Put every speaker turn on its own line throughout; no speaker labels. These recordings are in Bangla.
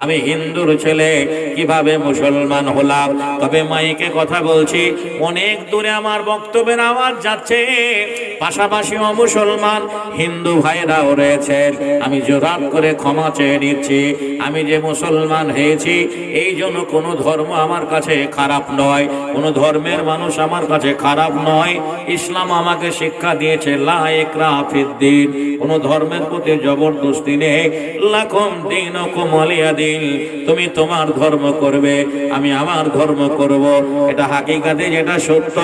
আমি হিন্দুর ছেলে, কীভাবে মুসলমান হলাম? তবে মাইকে কথা বলছি, অনেক দূরে আমার বক্তব্যের আওয়াজ যাচ্ছে। পাশাপাশি মুসলমান হিন্দু ভাইরাও রয়েছেন আমি জোরাত করে ক্ষমা চেয়ে নিচ্ছি। আমি যে মুসলমান হয়েছি, এই জন্য কোনো ধর্ম আমার কাছে খারাপ নয়। কোনো ধর্মের মানুষ আমার কাছে খারাপ নয়। ইসলাম আমাকে শিক্ষা দিয়েছে, লা একরা ফিদ্দিন কোনো ধর্মের প্রতি জবরদস্তি নেই। লাখম দিন কোমলিয়া দিন তুমি তোমার ধর্ম করবে, আমি আমার ধর্ম করব। এটা হাকিকাতে যেটা সত্য,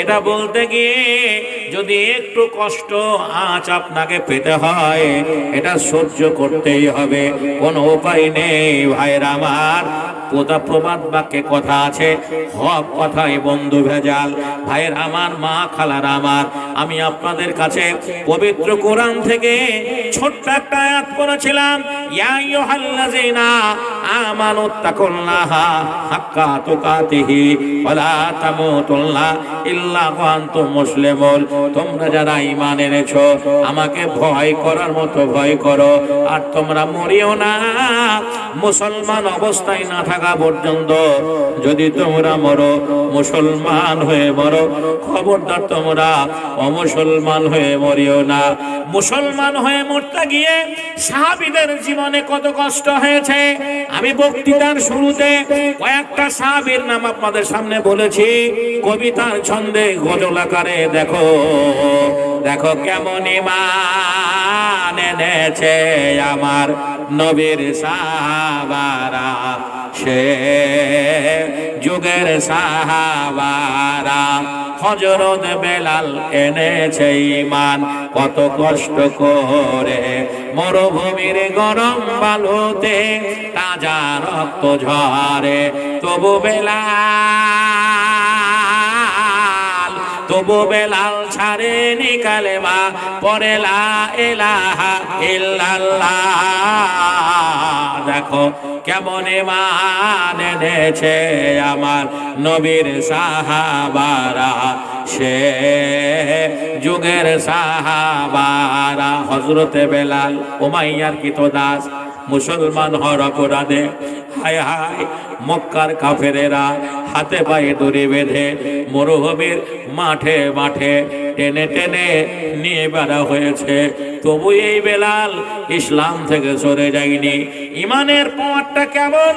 এটা বলতে গিয়ে যদি একটু কষ্ট আজ আপনাকে পেতে হয়, এটা সহ্য করতেই হবে। কোনো উপায় নেই ভাইরা আমার। পোতা প্রবাদ বাক্যে কথা আছে, হক কথাই বন্ধু ভেজাল। ভাইয়ের আমার, মা খালার আমার। আমি আপনাদের কাছে পবিত্র কোরআন থেকে ছোট্ট একটা আয়াত পড়েছিলাম, ইয়া আইয়ুহাল্লাযিনা আমানু তাকুল্লাহা হাক্কা তুকাতিহি, ওয়ালা তামুতুল্লা ইল্লা ওয়া মুসলিমুন। তোমরা যারা ঈমান এনেছো, আমাকে ভয় করার মতো ভয় করো। আর তোমরা মরিও না। মুসলমান অবস্থায় না থাকা পর্যন্ত যদি তোমরা মরো, মুসলমান হয়ে মরো, খবরদার তোমরা অমুসলমান হয়ে মরিও না। মুসলমান হয়ে মরতে গিয়ে সাহাবিদের জীবনে কত কষ্ট হয়েছে? আমি বক্তৃতার শুরুতে কয়েকটা সাহাবীর নাম আপনাদের সামনে বলেছি। কবিতার ছন্দে গজল আকারে দেখো দেখো কেমন ইমান এনেছে আমার নবীর সাহাবারা। সে যুগের সাহাবারা হজরত বেলাল এনেছে ইমান কত কষ্ট করে মরুভূমির গরম বালুতে তাজা রক্ত ঝরে। তবু বেলাল তবু বেলাল ছাড়ে নিকালে মা পরে লা এলাহা ইল্লাল্লাহ। দেখো কেমন মান এনেছে আমার নবীর সাহাবারা। সে যুগের সাহাবারা হজরতে বেলাল, উমাইয়ার কিত দাস, মুসলমান হওয়ার অপরাধে হায় হায় মক্কার কাফেরেরা হাতে পায়ে দড়ি বেঁধে মরুভূমির মাঠে মাঠে টেনে টেনে নিয়ে বেড়া হয়েছে। তবু এই বেলাল ইসলাম থেকে সরে যায়নি। ইমানের পথটা কেমন?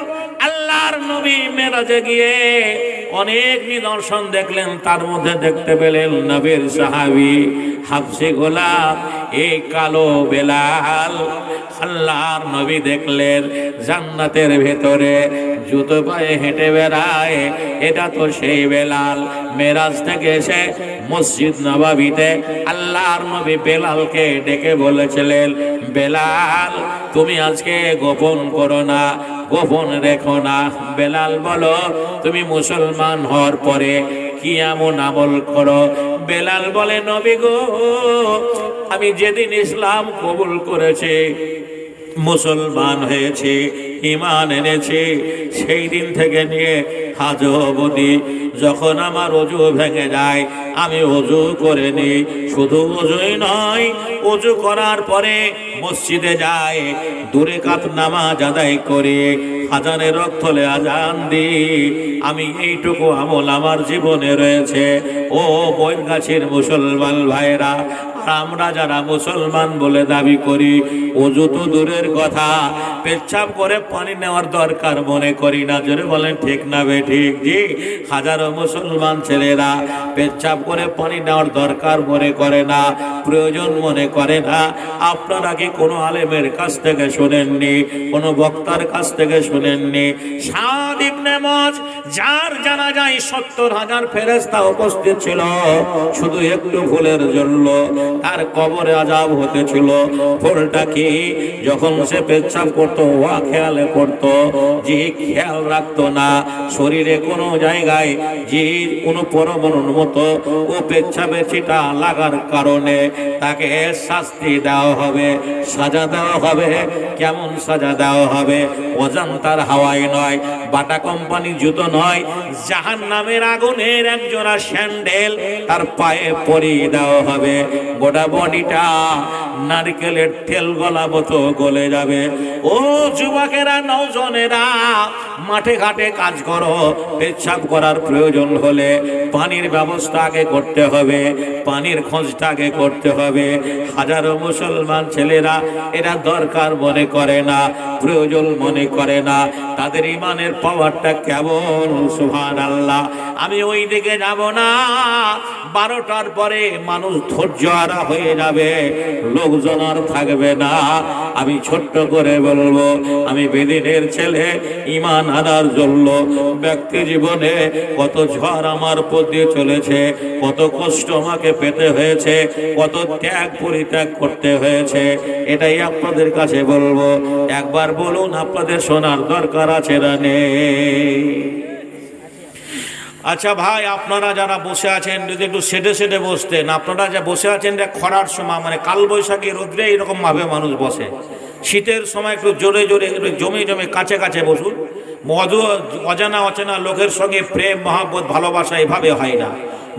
আল্লাহর নবী মেরাজে গিয়ে অনেক নিদর্শন দেখলেন, তার মধ্যে দেখতে পেলেন নবীর সাহাবি হাফসে গোলাপ এই কালো বেলাল আল্লাহর নবী দেখলেন, জান্নাতের ভেতরে জুতো পায়ে হেঁটে বেড়ায়। এটা তো সেই বেলাল। মেরাজ থেকে এসে মসজিদ নবাবিতে আল্লাহর নবী বেলালকে ডেকে বলেছিলেন, বেলাল, তুমি আজকে গোপন করো না, গোপন রেখো না। বেলাল বলো তুমি মুসলমান হওয়ার পরে কি এমন আমল করো? বেলাল বলে, নবী গো, আমি যেদিন ইসলাম কবুল করেছি মুসলমান হয়েছে ইমান এনেছে, সেই দিন থেকে নিয়ে আজ অবধি যখন আমার অজু ভেঙে যায়, আমি অজু করে নিই। শুধু অজুই নয়, অজু করার পরে মসজিদে যায় দূরে কাত নামাজ আদায় করে হাজানের রক্তলে আজান দি আমি এইটুকু আমল আমার জীবনে রয়েছে। ও বইন গাছের মুসলমান ভাইরা আমরা যারা মুসলমান বলে দাবি করি অজু তো দূরের কথা, পেচ্ছাপ করে পানি নেওয়ার দরকার মনে করি না। জোরে বলেন, ঠিক না বে, ঠিক? জি, হাজারো মুসলমান ছেলেরা পেচ্ছাপ করে পানি নেওয়ার দরকার মনে করে না, প্রয়োজন মনে করে না। আপনারা কি কোনো আলেমের কাছ থেকে শোনেননি, কোনো বক্তার কাছ থেকে শোনেননি? সাদ ইবনে যার জানা যায় সত্তর হাজার ফেরেস্তা উপস্থিত ছিল, শুধু একটু ভুলের জন্য তার কবরে আজাব হতেছিল ভুলটা কি? যখন সে পেচ্ছাপ করতো ওয়া খেয়ালে করতো যে খেয়াল রাখতো না। শরীরে কোনো জায়গায় যে কোনো পরমাণুর মতো ও পেচ্ছাপের ছিটা লাগার কারণে তাকে শাস্তি দেওয়া হবে, সাজা দেওয়া হবে। কেমন সাজা দেওয়া হবে? অজান্তার হাওয়াই নয়। বাটা কোম্পানি জুতো নয় জাহান নামের আগুনের একজোড়া স্যান্ডেল তার পায়ে পরিয়ে দেওয়া হবে। গোটা বডিটা নারকেলের তেল গলা মতো গলে যাবে। ও যুবকেরা, নৌজনেরা, মাঠে ঘাটে কাজ করো, পেচ্ছাপ করার প্রয়োজন হলে পানির ব্যবস্থা আগে করতে হবে, পানির খোঁজটা আগে করতে হবে। হাজারো মুসলমান ছেলেরা এরা দরকার মনে করে না, প্রয়োজন মনে করে না। তাদের ইমানের পাওয়ারটা কেমন? সুহান আল্লাহ আমি ওই দিকে যাব না। বারোটার পরে মানুষ ধৈর্য হারা হয়ে যাবে। লোকজন আর থাকবে না। আমি ছোট্ট করে বলব, আমি বেদিনের ছেলে ইমান আনার জন্য ব্যক্তি জীবনে কত ঝড় আমার দিয়ে চলেছে, কত কষ্ট আমাকে পেতে হয়েছে, কত ত্যাগ পরিত্যাগ করতে হয়েছে। এটাই আপনাদের কাছে বলব। একবার বলুন, আপনাদের শোনার দরকার আছে না আচ্ছা ভাই, আপনারা যারা বসে আছেন, যদি একটু সেটে সেটে বসতেন, আপনারা যা বসে আছেন যে খরার সময় মানে কালবৈশাখী রোদ্রে এরকম ভাবে মানুষ বসে। শীতের সময় একটু জোরে জোরে জমে জমে কাছে কাছে বসুন। মধু অজানা অচেনা লোকের সঙ্গে প্রেম, মহাব্বত, ভালোবাসা এভাবে হয় না।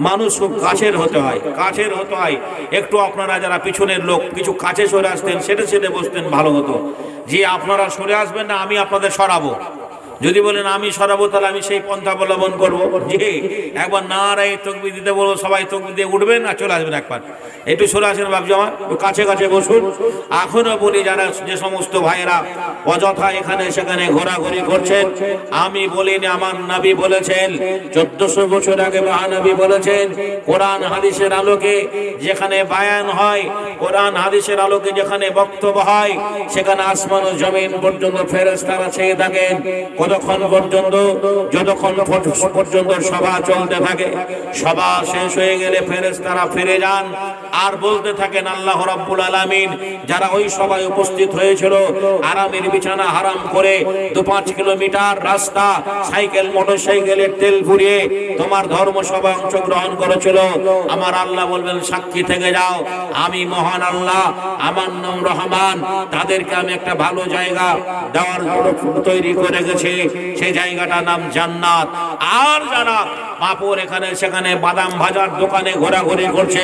মানুষ খুব কাছের হতে হয়, কাছের হতে হয়। একটু আপনারা যারা পিছনের লোক, কিছু কাছে সরে আসতেন, সেটে সেটে বসতেন, ভালো হতো। যে আপনারা সরে আসবেন না, আমি আপনাদের সরাবো। যদি বলেন, আমি সরাবো, তাহলে আমি সেই পন্থা অবলম্বন করব। জি, একবার না রাই তকবি দিতে বলব সবাই তকবি দিয়ে উঠবেন আর চলে আসবেন একবার। একটু সরে আসেন আমার, একটু কাছে কাছে বসুন। এখনও বলি যারা যে সমস্ত ভাইয়েরা অযথা এখানে সেখানে ঘোরাঘুরি করছেন, আমি বলিনি, আমার নাবি বলেছেন, চোদ্দশো বছর আগে মহানবী বলেছেন, কোরআন হাদিসের আলোকে যেখানে বায়ান হয়, কোরআন হাদিসের আলোকে যেখানে বক্তব্য হয়, সেখানে আসমান ও জমিন পর্যন্ত ফেরেস্তারা চেয়ে থাকেন কতক্ষণ পর্যন্ত, যতক্ষণ পর্যন্ত সভা চলতে থাকে, সভা শেষ হয়ে গেলে ফেরেস তারা ফিরে যান। আর বলতে থাকেন, আল্লাহ রাব্বুল আলামিন যারা ওই সভায় উপস্থিত হয়েছিল, আরামের বিছানা হারাম করে দু পাঁচ কিলোমিটার রাস্তা, সাইকেল মোটর সাইকেলের তেল ঘুরিয়ে তোমার ধর্ম সভায় অংশগ্রহণ করেছিল। আমার আল্লাহ বলবেন, সাক্ষী থেকে যাও। আমি মহান আল্লাহ, আমার নাম রহমান। তাদেরকে আমি একটা ভালো জায়গা দেওয়ার তৈরি করে গেছি সেই জায়গাটার নাম জান্নাত। আর যারা পাপড় এখানে, সেখানে বাদাম ভাজার দোকানে ঘোরাঘুরি করছে,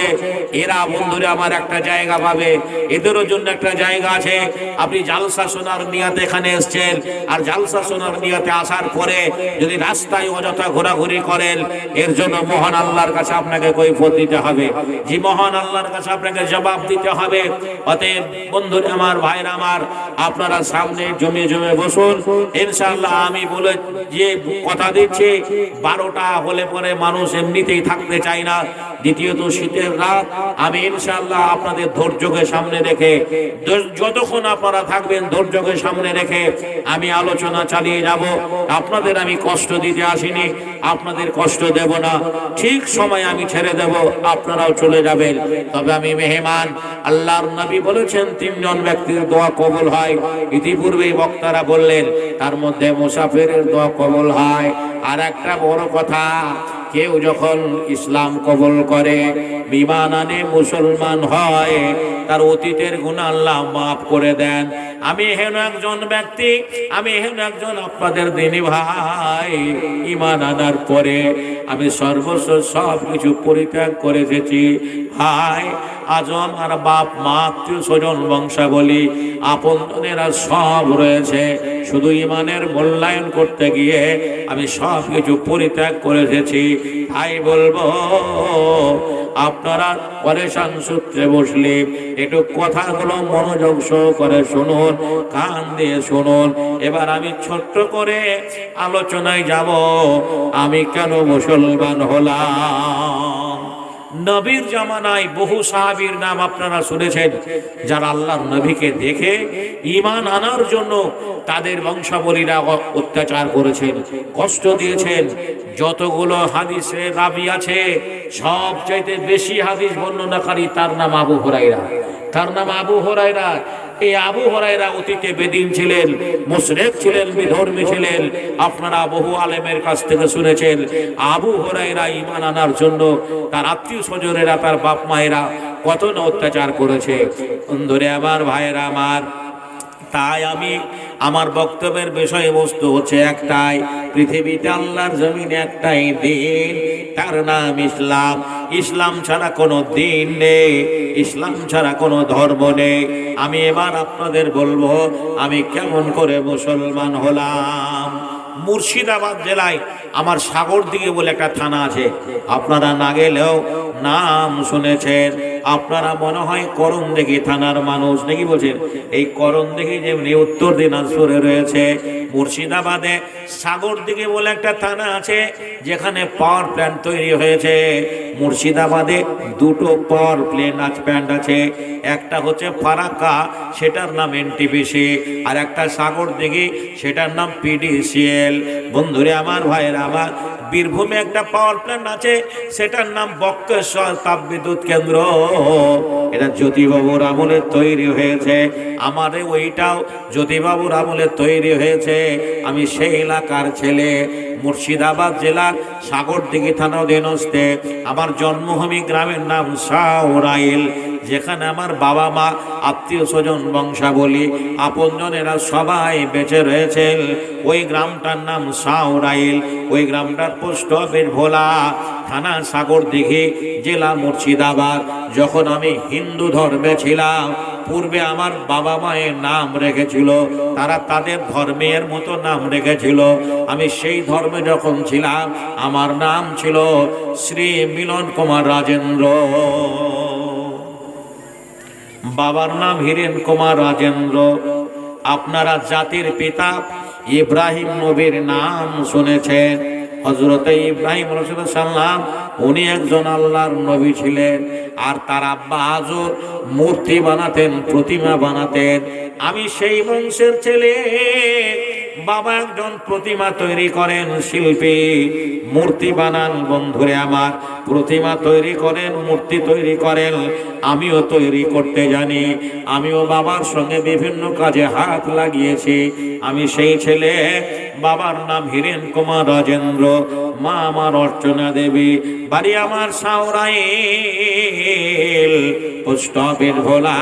এরা বন্ধুরা আমার একটা জায়গা পাবে। এদেরও জন্য একটা জায়গা আছে। আপনি জালসা সোনার নিয়াতে এখানে এসছেন। আর জালসা সোনার নিয়াতে আসার পরে যদি রাস্তায় অযথা ঘোরাঘুরি করেন, এর জন্য মহান আল্লাহর কাছে আপনাকে কৈফত দিতে হবে। যে মহান আল্লাহর কাছে আপনাকে জবাব দিতে হবে। অতএব বন্ধুরা আমার, ভাইরা আমার, আপনারা সামনে জমে জমে বসুন। ইনশাআল্লাহ আমি বলে যে কথা দিচ্ছি, বারোটা হলে পরে মানুষ এমনিতেই থাকতে চায় না। দ্বিতীয়ত শীতের রাত, আমি ইনশাআল্লাহ আপনাদের ধৈর্যকে সামনে রেখে যতক্ষণ আপনারা থাকবেন ধৈর্যকে সামনে রেখে আমি আলোচনা চালিয়ে যাব। আপনাদের আমি কষ্ট দিতে আসিনি, আপনাদের কষ্ট দেব না। ঠিক সময় আমি ছেড়ে দেব, আপনারাও চলে যাবেন। তবে আমি মেহমান, আল্লাহর নবী বলেছেন, তিনজন ব্যক্তির দোয়া কবুল হয়। ইতিপূর্বেই বক্তারা বললেন, তার মধ্যে মুসাফিরের দোয়া কবল হয়। আর একটা বড় কথা, কেউ যখন ইসলাম কবল করে বিমান আনে মুসলমান হয়, তার অতীতের গুণ আল্লাহ মাফ করে দেন। আমি হেন একজন ব্যক্তি, আমি হেন একজন আপনাদের দিনী ভাই। ইমান আনার পরে আমি সর্বস্ব সব কিছু পরিত্যাগ করে এসেছি ভাই আজও আমার বাপ মা, আত্মীয় স্বজন, বংশাবলী, আপনজনেরা সব রয়েছে। শুধু ইমানের মূল্যায়ন করতে গিয়ে আমি সব কিছু পরিত্যাগ করে এসেছি তাই বলব, আপনারা পরেশান সূত্রে বসলে একটু কথাগুলো মনোযোগ সহকারে শুনুন। কান দিয়ে শুনুন। এবার আমি ছোট্ট করে আলোচনায় যাব। আমি কেন মুসলমান হলাম? নবীর জামানায় বহু সাহাবীর নাম আপনারা শুনেছেন, যারা আল্লাহর নবীকে দেখে ঈমান আনার জন্য তাদের বংশাবলীরা অত্যাচার করেছেন, কষ্ট দিয়েছেন। যতগুলো হাদিসে রাবি আছে সব চাইতে বেশি হাদিস বর্ণনাকারী তার নাম আবু হুরাইরা তার নাম আবু হরাইরা এই আবু হরাইরা অতীতে বেদিন ছিলেন, মুশরেক ছিলেন, বিধর্মী ছিলেন। আপনারা বহু আলেমের কাছ থেকে শুনেছেন, আবু হরাইরা ইমান আনার জন্য তার আত্মীয় স্বজনেরা, তার বাপ মায়েরা কত না অত্যাচার করেছে। ধরে আমার ভাইয়েরা আমার, তাই আমি, আমার বক্তব্যের বিষয়বস্তু হচ্ছে একটাই পৃথিবীতে আল্লাহর জমিনে একটাই দিন, তার নাম ইসলাম। ইসলাম ছাড়া কোনো দিন নেই, ইসলাম ছাড়া কোনো ধর্ম নেই। আমি এবার আপনাদের বলব, আমি কেমন করে মুসলমান হলাম? মুর্শিদাবাদ জেলায় আমার সাগর দিকে বলে একটা থানা আছে। আপনারা না গেলেও নাম শুনেছেন। আপনারা মনে হয় করম দেখি, থানার মানুষ নাকি বলছেন এই করম দেখি যেমনি উত্তর দিনাজপুরে রয়েছে, মুর্শিদাবাদে, সাগর দিকে বলে একটা থানা আছে, যেখানে পাওয়ার প্ল্যান্ট তৈরি হয়েছে। মুর্শিদাবাদে দুটো পাওয়ার প্লেন আজ প্ল্যান্ট আছে। একটা হচ্ছে ফারাক্কা, সেটার নাম এনটিপিসি আর একটা সাগর দিঘি, সেটার নাম পিডিসিএল বন্ধুরে, আমার ভাইয়ের, আমার বীরভূমে একটা পাওয়ার প্ল্যান্ট আছে, সেটার নাম বক্রেশ্বর তাপবিদ্যুৎ কেন্দ্র। এটা জ্যোতিবাবুর আমলে তৈরি হয়েছে। আমার ওইটাও জ্যোতিবাবুর আমলে তৈরি হয়েছে। আমি সেই এলাকার ছেলে, মুর্শিদাবাদ জেলার সাগরদিঘি থানা অধীনস্থে। আমার জন্মভূমি গ্রামের নাম সাউরাইল যেখানে আমার বাবা মা, আত্মীয় স্বজন, বংশাবলী, আপনজনেরা সবাই বেঁচে রয়েছেন। ওই গ্রামটার নাম সাউরাইল ওই গ্রামটার পোস্ট অফিস ভোলা, থানা সাগর দিঘি, জেলা মুর্শিদাবাদ। যখন আমি হিন্দু ধর্মে ছিলাম, পূর্বে আমার বাবা মায়ের নাম রেখেছিল, তারা তাদের ধর্মের মতো নাম রেখেছিল। আমি সেই ধর্মে যখন ছিলাম, আমার নাম ছিল শ্রী মিলন কুমার রাজেন্দ্র। বাবার নাম হীরেন কুমার রাজেন্দ্র। আপনারা জাতির পিতা ইব্রাহিম নবীর নাম শুনেছেন। হজরতে ইব্রাহিম সাল্লাম, উনি একজন আল্লাহর নবী ছিলেন। আর তার আব্বা হাজর মূর্তি বানাতেন, প্রতিমা বানাতেন। আমি সেই বংশের ছেলে। বাবা একজন প্রতিমা তৈরি করেন শিল্পী, মূর্তি বানান বন্ধুরে আমার। প্রতিমা তৈরি করেন, মূর্তি তৈরি করেন, আমিও তৈরি করতে জানি। আমিও বাবার সঙ্গে বিভিন্ন কাজে হাত লাগিয়েছি। আমি সেই ছেলে, বাবার নাম হীরেন কুমার রাজেন্দ্র। মা আমার অর্চনা দেবী। বাড়ি আমার সাউরাইল পোস্ট অফিস ভোলা,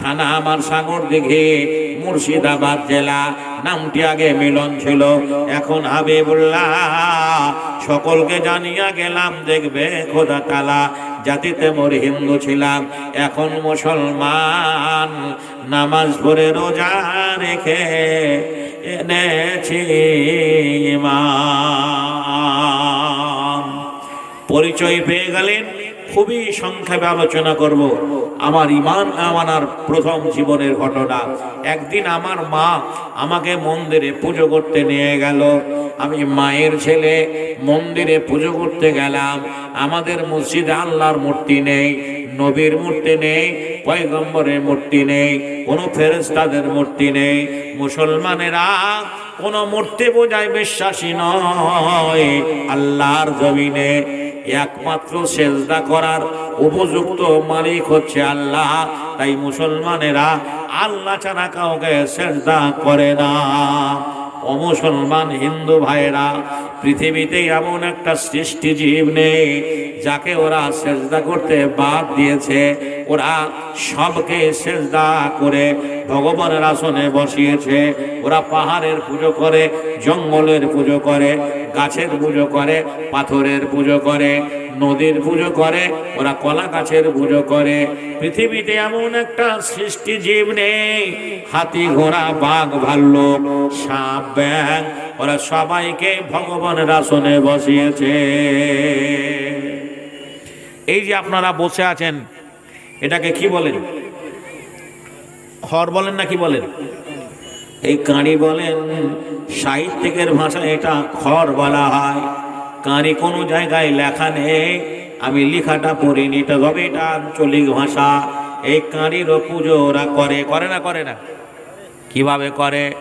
থানা আমার সাগর দিঘি। মুর্শিদাবাদ জেলা। নামটি আগে মিলন ছিল, এখন হাবিবুল্লাহ। সকলকে জানিয়া গেলাম, দেখবে খোদা তালা জাতিতে মোর হিন্দু ছিলাম, এখন মুসলমান। নামাজ পড়ে রোজা রেখে এনেছি পরিচয় পেয়ে গেলেন খুবই সংক্ষেপে আলোচনা করব। আমার ইমান আমানার প্রথম জীবনের ঘটনা। একদিন আমার মা আমাকে মন্দিরে পুজো করতে নিয়ে গেল। আমি মায়ের ছেলে, মন্দিরে পুজো করতে গেলাম। আমাদের মসজিদে আল্লাহর মূর্তি নেই, নবীর মূর্তি নেই, পয়গম্বরের মূর্তি নেই, কোনো ফেরেস্তাদের মূর্তি নেই। মুসলমানেরা কোনো মূর্তি বোঝায় বিশ্বাসী নয়। আল্লাহর জমিনে একমাত্র সেজদা করার উপযুক্ত মালিক হচ্ছে আল্লাহ। তাই মুসলমানেরা আল্লাহ ছাড়া কাউকে সেজদা করে না। অমুসলমান হিন্দু ভাইরা পৃথিবীতে এমন একটা সৃষ্টি জীব নেই যাকে ওরা সেজদা করতে বাদ দিয়েছে। ওরা সবকে সেজদা করে ভগবানের আসনে বসিয়েছে। ওরা পাহাড়ের পুজো করে, জঙ্গলের পুজো করে, গাছের পুজো করে, পাথরের পুজো করে, নদীর পুজো করে, ওরা কলা গাছের পুজো করে। পৃথিবীতে এমন একটা সৃষ্টি জীব নেই, হাতি, ঘোড়া, বাঘ, ভাল্লুক, সাপ ব্যাং ওরা সবাইকে ভগবানের আসনে বসিয়েছে। এই যে আপনারা বসে আছেন এটাকে কি বলেন? খড় বলেন না কি বলেন? এই কাঁড়ি বলেন, সাহিত্যিকের ভাষায় এটা খড় বলা হয়। কাঁড়ি কোনো জায়গায় লেখা নেই। আমি লেখাটা পড়িনি এটা তবে এটা আঞ্চলিক ভাষা। এই কাঁড়িরও পুজো ওরা করে করে না করে না? কীভাবে করে?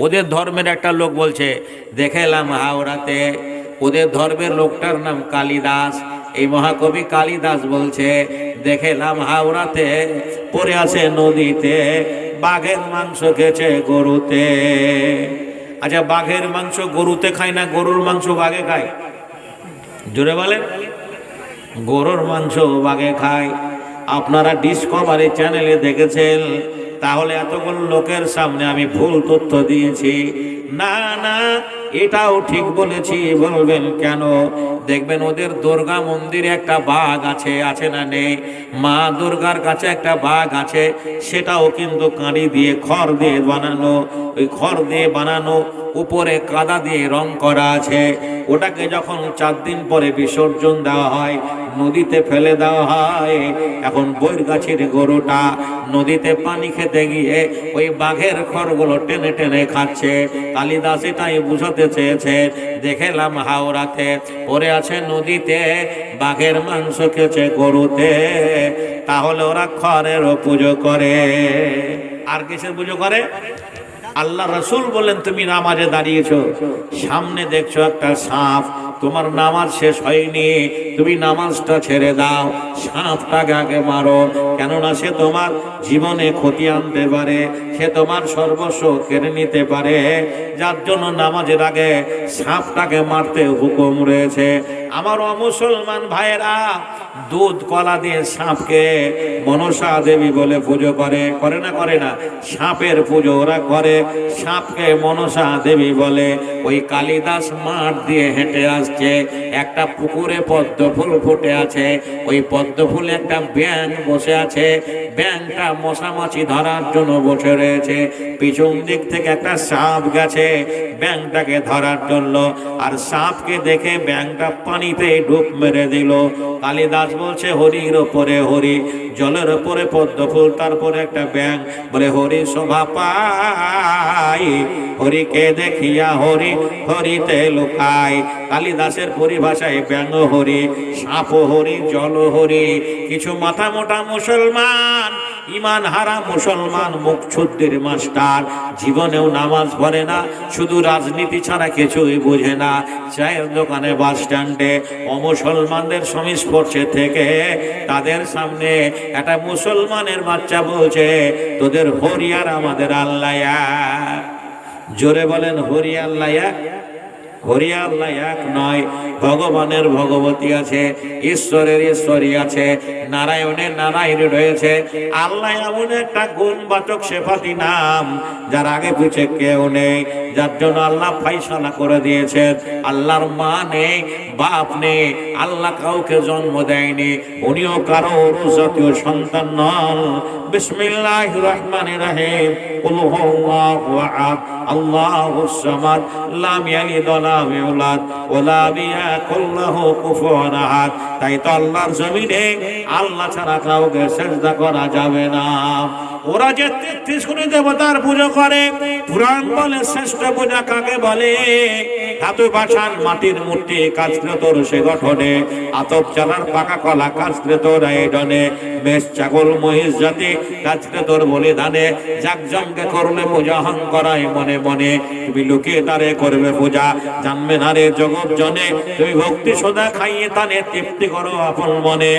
ওদের ধর্মের একটা লোক বলছে, দেখে এলাম হাওড়াতে। ওদের ধর্মের লোকটার নাম কালিদাস। এই মহাকবি কালিদাস বলছে, দেখেলাম হাওড়াতে পড়ে আছে নদীতে, বাঘের মাংস খেয়েছে গরুতে। আচ্ছা বাঘের মাংস গরুতে খায় না গরুর মাংস বাঘে খায়? জোরে বলেন। গরুর মাংস বাঘে খায়। আপনারা ডিসকভারি চ্যানেলে দেখেছেন, তাহলে এতগুলো লোকের সামনে আমি ভুল তথ্য দিয়েছি। না না এটাও ঠিক বলেছি, বলবেন কেন? দেখবেন ওদের দুর্গা মন্দিরে একটা বাঘ আছে আছে না নেই? মা দুর্গার কাছে একটা বাঘ আছে, সেটাও কিন্তু কাঁড়ি দিয়ে, খড় দিয়ে বানানো, ওই খড় দিয়ে বানানো, উপরে কাদা দিয়ে রং করা আছে। ওটাকে যখন চার দিন পরে বিসর্জন দেওয়া হয়, নদীতে ফেলে দেওয়া হয়, এখন বইর গাছের গরুটা নদীতে পানি খেতে গিয়ে ওই বাঘের খড়গুলো টেনে টেনে খাচ্ছে। কালিদাস এটাই বুঝাতে চেয়েছে, দেখেলাম হাওড়াতে। পরে আছে নদীতে, বাঘের মাংস খেয়েছে গরুতে। তাহলে ওরা খড়েরও পুজো করে। আর কিসের পুজো করে? আল্লাহ রসুল বললেন তুমি নামাজে দাঁড়িয়েছো, সামনে দেখছ একটা সাপ, তোমার নামাজ শেষ হয়নি, তুমি নামাজটা ছেড়ে দাও, সাপটাকে আগে মারো, কেননা সে তোমার জীবনে ক্ষতি আনতে পারে, সে তোমার সর্বস্ব কেড়ে নিতে পারে, যার জন্য নামাজের আগে সাপটাকে মারতে হুকুম রয়েছে। আমার অমুসলমান ভাইয়েরা, দুধ, কলা দিয়ে সাপকে মনসা দেবী বলে পুজো করে করে না করে না, সাপের পুজো ওরা করে। সাপকে মনসা দেবী বলে, ওই কালিদাস মাঠ দিয়ে হেঁটে আসছে। একটা পুকুরে পদ্ম ফুল ফুটে আছে। ওই পদ্ম ফুলে একটা ব্যাং বসে আছে। ব্যাংটা মশামাছি ধরার জন্য বসে রয়েছে। পিছন দিক থেকে একটা সাপ গেছে ব্যাংটাকে ধরার জন্য। আর সাপকে দেখে ব্যাংটা পানিতে ডুব মেরে দিল। কালিদাস বলছে, হরির ওপরে হরি, জলের ওপরে পদ্ম ফুল, তারপরে একটা ব্যাং বলে হরি শোভা পাই হরিকে দেখিয়া হরি, হরিতে লুকায় কালিদাসের পরিভাষায় ব্যাঙ্গ হরি, সাপ হরি, জল হরি। কিছু মাথা মোটা মুসলমান, ইমান হারা মুসলমান, মুখ ছুদ্দির মাস্টার। জীবনেও নামাজ পড়ে না, শুধু রাজনীতি ছাড়া কিছুই বোঝে না। চায়ের দোকানে বাস স্ট্যান্ডে অমুসলমানদের সংস্পর্শে থেকে তাদের সামনে একটা মুসলমানের বাচ্চা বলছে, তোদের হরিয়ার আমাদের আল্লাহ। জোরে বলেন হরি আল্লাহ এক। হরি আল্লাহ এক নয়, ভগবানের ভগবতী আছে, ঈশ্বরের ঈশ্বরী আছে নারায়ণের নারায়ণ রয়েছে আল্লাহ এমন একটা গুণবাচক সেফাতি নাম, যার আগে পিছে কেউ নেই যার জন্য আল্লাহ ফাইসালা করে দিয়েছেন। আল্লাহর মা নেই, বাপ নেই, আল্লাহ কাউকে জন্ম দেয়নি, উনিও কারও জাতীয় সন্তান নন। বিসমিল্লাহ রহমান রাহিম। কুল হুয়াল্লাহু আহাদ। আল্লাহুস সামাদ। লাম ইয়ালিদ ওয়া লাম ইউলাদ। ওয়া লাম ইয়াকুল লাহু কুফুয়ান আহাদ। তাই তো আল্লাহর জমিনে আল্লাহ ছাড়া কাউকে সেজদা করা যাবে না। ওরা যে তেত্রিশ কোটি দেবতার পুজো করে, পুরাণ বলে শ্রেষ্ঠ পূজা কাকে বলে? ধাতু বাসান মাটির মূর্তি কাজকৃতর সে গঠনে, আতপ চালার পাকা কলা কাজকৃতর আয়োজনে বেশ ছাগল মহিষ জাতি কাজকৃতর বলিদানে, জাকজমকে করলে পূজা হং করায় মনে মনে, তুমি লুকিয়ে তারে করবে পূজা জানবে না রে জগৎ জনে, তুমি ভক্তি সোদা খাইয়ে তানে তৃপ্তি করো আপন মনে,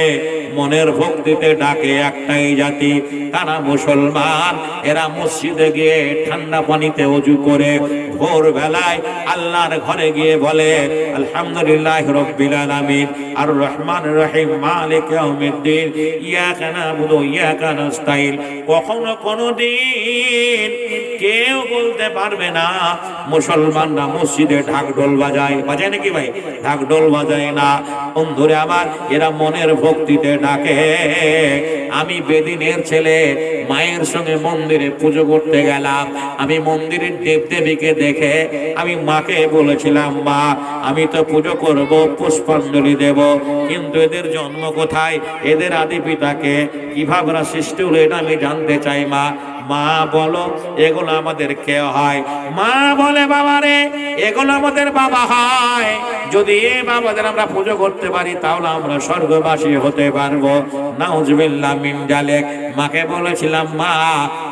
মনের ভক্তিতে ডাকে একটাই জাতি, তারা মুসলমান, এরা মসজিদে গিয়ে ঠান্ডা পানিতে অজু করে ভোর বেলায় আল্লাহর ঘরে গিয়ে বলে, আলহামদুলিল্লাহ রব্বিল আলামিন আর রহমান রহিম মালিক ইয়াউমিদ্দিন, ইয়াকা নাবুদু, ইয়াকা নাস্তাইন কখনো কোনো দিন কেউ বলতে পারবে না, মুসলমানরা মসজিদে ঢাক ঢোল বাজায়। বাজায় নাকি ভাই? ঢাক ঢোল বাজায় না। বন্ধুরে আমার, এরা মনের ভক্তিতে ডাকে। আমি বেদিনের ছেলে, মায়ের সঙ্গে মন্দিরে পুজো করতে গেলাম। আমি মন্দিরের দেবদেবীকে দেখে আমি মাকে বলেছিলাম, মা, আমি তো পুজো করব, পুষ্পাঞ্জলি দেব, কিন্তু এদের জন্ম কোথায়? এদের আদি পিতাকে কীভাবে সৃষ্টি হলো এটা আমি জানতে চাই, মা। মা বলো, এগুলো আমাদের কে হয়? মা বলে বাবা রে এগুলো আমাদের বাবা হয়। যদি এ বাবাদের আমরা পুজো করতে পারি, তাহলে আমরা স্বর্গবাসী হতে পারব। নাউজবিল্লা মিন জালেক। মাকে বলেছিলাম, মা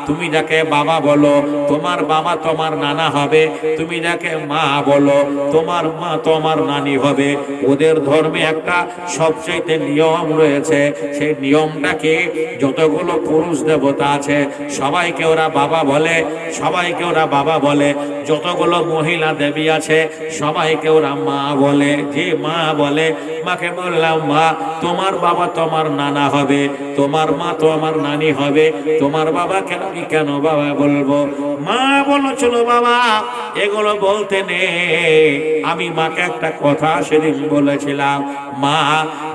তুমি যাকে বাবা বলো, তোমার বাবা তোমার নানা হবে। তুমি যাকে মা বলো, তোমার মা তোমার নানি হবে। ওদের ধর্মে একটা সবচাইতে নিয়ম রয়েছে। সেই নিয়মটাকে যতগুলো পুরুষ দেবতা আছে, সবাইকে ওরা বাবা বলে, সবাইকে ওরা বাবা বলে। যতগুলো মহিলা দেবী আছে, সবাইকে ওরা মা বলে। যে মা বলে, মাকে বললাম, মা, তোমার বাবা তোমার নানা হবে, তোমার মা তো আমার নানি হবে। তোমার বাবাকে আমি কেন বাবা বলব? মা বলেছিল বাবা, এগুলো বলতে নেই আমি মাকে একটা কথা সেদিন বলেছিলাম, মা,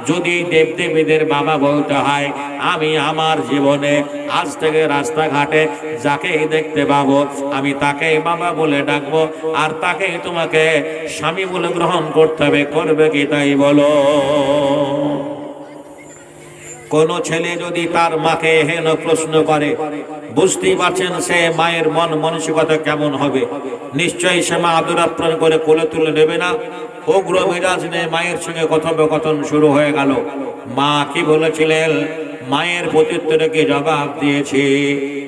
যদি দেবদেবীদের বাবা বলতে হয়, আমি আমার জীবনে আজ থেকে রাস্তাঘাটে যাকেই দেখতে পাবো, আমি তাকেই বাবা বলে ডাকবো, আর তাকেই তোমাকে স্বামী বলে গ্রহণ করতে হবে। করবে কি তাই বলো? কোন ছেলে যদি তার মাকে হেন প্রশ্ন করে, বুঝতেই পারছেন সে মায়ের মন মানসিকতা কেমন হবে। নিশ্চয়ই সে মা আদর আপ্রাণ করে কোলে তুলে নেবে না। উগ্র মিরাজ নিয়ে মায়ের সঙ্গে কথোপকথন শুরু হয়ে গেল। মা কি বলেছিলেন? মায়ের প্রত্যুত্তরে কি জবাব দিয়েছি?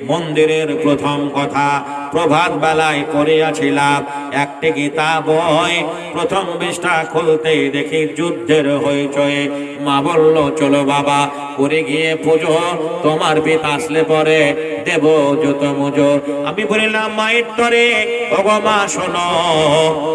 মন্দিরের প্রথম কথা প্রভাত বেলায় পড়িয়াছিলাম। একটি গীতা বই প্রথম বিষ্ঠা খুলতেই দেখি যুদ্ধের হইচয়ে। মা বলল, চলো বাবা করে গিয়ে পুজো। তোমার পিতা আসলে পরে দেব যত মুজো আমি বলিলাম, মায়ের তরে, ওগো মা, শোনো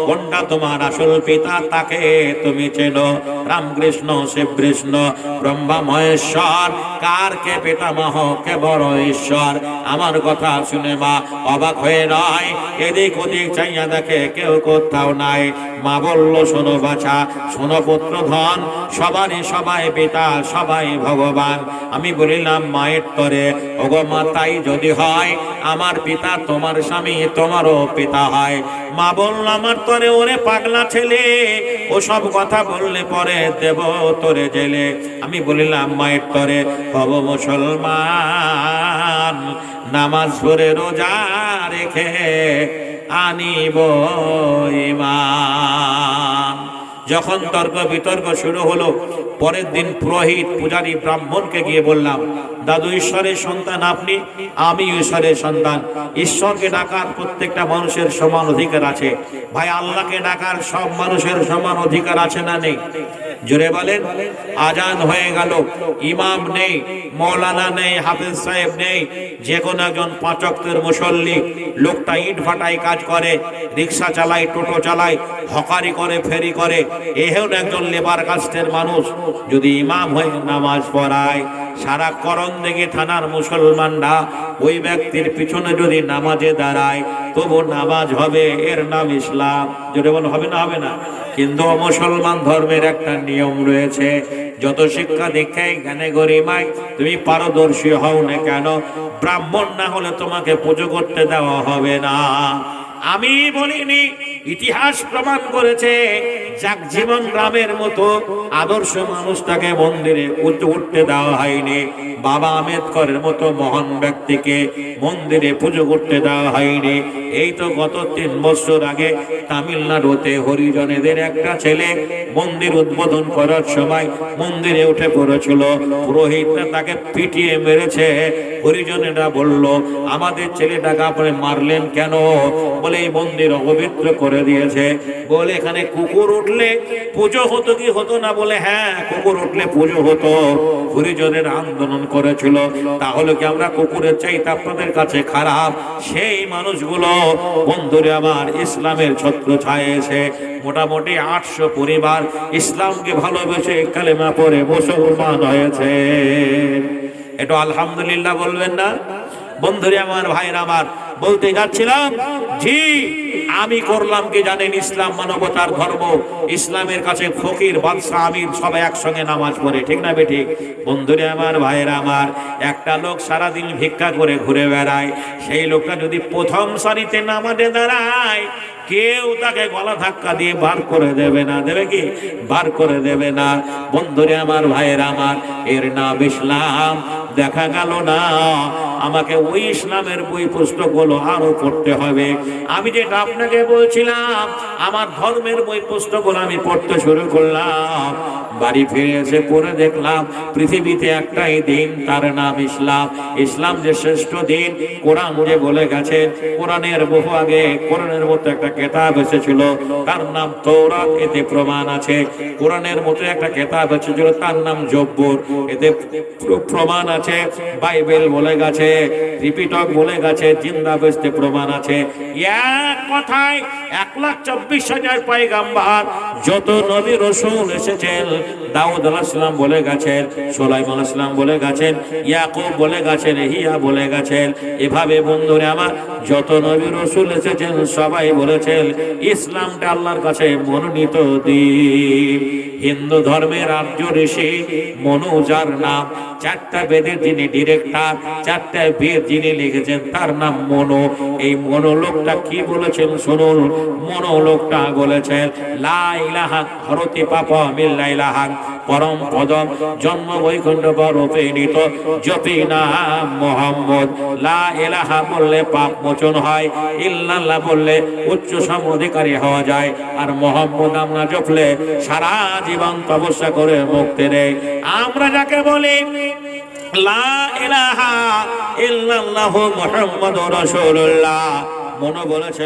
কোনটা তোমার আসল পিতা, তাকে তুমি চেনো। রামকৃষ্ণ শিবকৃষ্ণ ব্রহ্মা, মহেশ্বর, কার কে পিতামহ কে বড় ঈশ্বর? আমার কথা শুনে মা অবাক হয়ে নয় এদিক ওদিক চাইয়া দেখে কেউ কোথাও নাই। মা বলল, শোনো বাছা, শোনো পুত্র ধন, সবারই সবাই পিতা, সবাই ভগবান। আমি বলিলাম, মায়ের তরে, ওগো মা, তাই যদি হয়, আমার পিতা তোমার স্বামী, তোমারও পিতা হয়। মা বলল, আমার তরে ওরে পাগলা ছেলে ও সব কথা বললে পরে দেব তোরে জেলে। আমি বলিলাম, মায়ের তরে হব মুসলমান, নামাজ পড়ে রোজা রেখে আনিব ইমান যখন তর্ক বিতর্ক শুরু হলো, পরের দিন পুরোহিত পূজারী ব্রাহ্মণকে গিয়ে বললাম, দাদু, ঈশ্বরের সন্তান আপনি, আমি ঈশ্বরের সন্তান। ঈশ্বরকে ডাকার প্রত্যেকটা মানুষের সমান অধিকার আছে। ভাই, আল্লাহকে ডাকার সব মানুষের সমান অধিকার আছে না নেই? জোরে বলেন, আজান হয়ে গেল। ইমাম নেই, মৌলানা নেই, হাফিজ সাহেব নেই। যে কোনো একজন পাঁচকের মুসল্লি, লোকটা ইট ফাটাই কাজ করে, রিক্সা চালায়, টোটো চালায়, হকারি করে, ফেরি করে এহেও একজন লেবার কাস্টের মানুষ, যদি ইমাম হয়ে নামাজ পড়ায়, সারা করণ দিকে থানার মুসলমানরা ওই ব্যক্তির পিছনে যদি নামাজে দাঁড়ায়, তবু নামাজ হবে, এর নাম ইসলাম। যদি বল হবে না হবে না? কিন্তু মুসলমান ধর্মের একটা নিয়ম রয়েছে, যত শিক্ষা দীক্ষায় জ্ঞানে গরিমায় তুমি পারদর্শী হও না কেন, ব্রাহ্মণ না হলে তোমাকে পুজো করতে দেওয়া হবে না। আমি বলিনি, ইতিহাস প্রমাণ করেছে জীবন রামের মতো আদর্শ মানুষটাকে মন্দিরে উঠতে দেওয়া হয়নি। বাবা আম্বেদকরের মতো মহান ব্যক্তিকে মন্দিরে পুজো করতে দেওয়া হয়নি। এই তো গত তিন বছর আগে তামিলনাড়ুতে হরিজনেদের একটা ছেলে মন্দির উদ্বোধন করার সময় মন্দিরে উঠে পড়েছিল। পুরোহিতরা তাকে পিটিয়ে মেরেছে। হরিজনেরা বলল, আমাদের ছেলেটাকে আপনি মারলেন কেন? বলে এই মন্দির অপবিত্র করে দিয়েছে। বলে, এখানে কুকুর উঠলে পুজো হতো কি হতো না বলে হ্যাঁ কুকুর উঠলে পুজো হতো। হরিজনের আন্দোলন করেছিল। তাহলে কি আমরা কুকুরের চাইতে আপনাদের কাছে খারাপ? সেই মানুষগুলো, বন্ধুরে আমার, ইসলামের ছত্র ছায় এসে মোটামুটি আটশো পরিবার ইসলামকে ভালোবেসে কালেমা পরে মুসলমান হয়েছে। এটা আলহামদুলিল্লাহ বলবেন না? বন্ধুরে আমার ভাইরা আমার বলতে যাচ্ছিলাম, জি, আমি করলাম কি জানেন ইসলাম মানবতার ধর্ম? ইসলামের কাছে ফকির বাদশাহ আমির সবাই একসঙ্গে নামাজ পড়ে, ঠিক না বেঠিক বন্ধুরে আমার, ভাইয়েরা আমার, একটা লোক সারাদিন ভিক্ষা করে ঘুরে বেড়ায়, সেই লোকটা যদি প্রথম সারিতে নামাজে দাঁড়ায়, কেউ তাকে গলা ধাক্কা দিয়ে বার করে দেবে না। দেবে কি? বার করে দেবে না। বন্ধুরে আমার, ভাইয়ের আমার, এর নাম ইসলাম দেখা গেল না। আমাকে ওই ইসলামের বই পুস্তকগুলো আরও পড়তে হবে। আমি যেটা আপনাকে বলছিলাম, আমার ধর্মের বই পুস্তকগুলো আমি পড়তে শুরু করলাম। বাড়ি ফিরে এসে পড়ে দেখলাম, পৃথিবীতে একটাই দিন, তার নাম ইসলাম। ইসলাম যে শ্রেষ্ঠ দিন, কোরআন যে বলে গেছে কোরআনের বহু আগে, কোরআনের মতো একটা কেতাব এসেছিল, তার নাম তৌরাত এতে প্রমাণ আছে। কোরআনের মতো একটা কেতাব এসেছিল, তার নাম জব্বর, এতে প্রমাণ আছে বাইবেল বলে গেছে, ত্রিপিটক বলে গেছে, জিন্দা বেসতে প্রমাণ আছে। এক কথায় এক লাখ চব্বিশ হাজার পাইগাম্বার যত নবী রসুল এসেছেন, দাউদ আলাহিসাম বলে গেছেন সোলাইম আলাহিসাম বলে গেছেন, ইয়াকুব বলে গেছেন হিয়া বলে গেছেন। এভাবে বন্ধুরে আমার, যত নবী রসুল এসেছেন, সবাই বলেছেন, ইসলামটা আল্লাহর কাছে মনোনীত দ্বীপ। হিন্দু ধর্মের আর্য ঋষি মনু যার নাম, চারটা বেদের যিনি ডিরেক্টর, চারটা বেদ যিনি লিখেছেন, তার নাম মনো। এই মনো লোকটা কি বলেছেন শুনুন। মনো লোকটা বলেছেন, লা ইলাহা হরতি পাপ মিল্লা ইলাহা পরম পদম জন্ম বৈকুণ্ঠ রূপে নিত জপি নাম মোহাম্মদ। লা ইলাহা বললে পাপ মোচন হয়, ইল্লাল্লাহ বললে উচ্চ সম অধিকারী হওয়া যায়, আর মোহাম্মদ আমরা জপলে সারা জীবন তপস্যা করে মুক্তি দেয়। আমরা যাকে বলি মনে বলেছে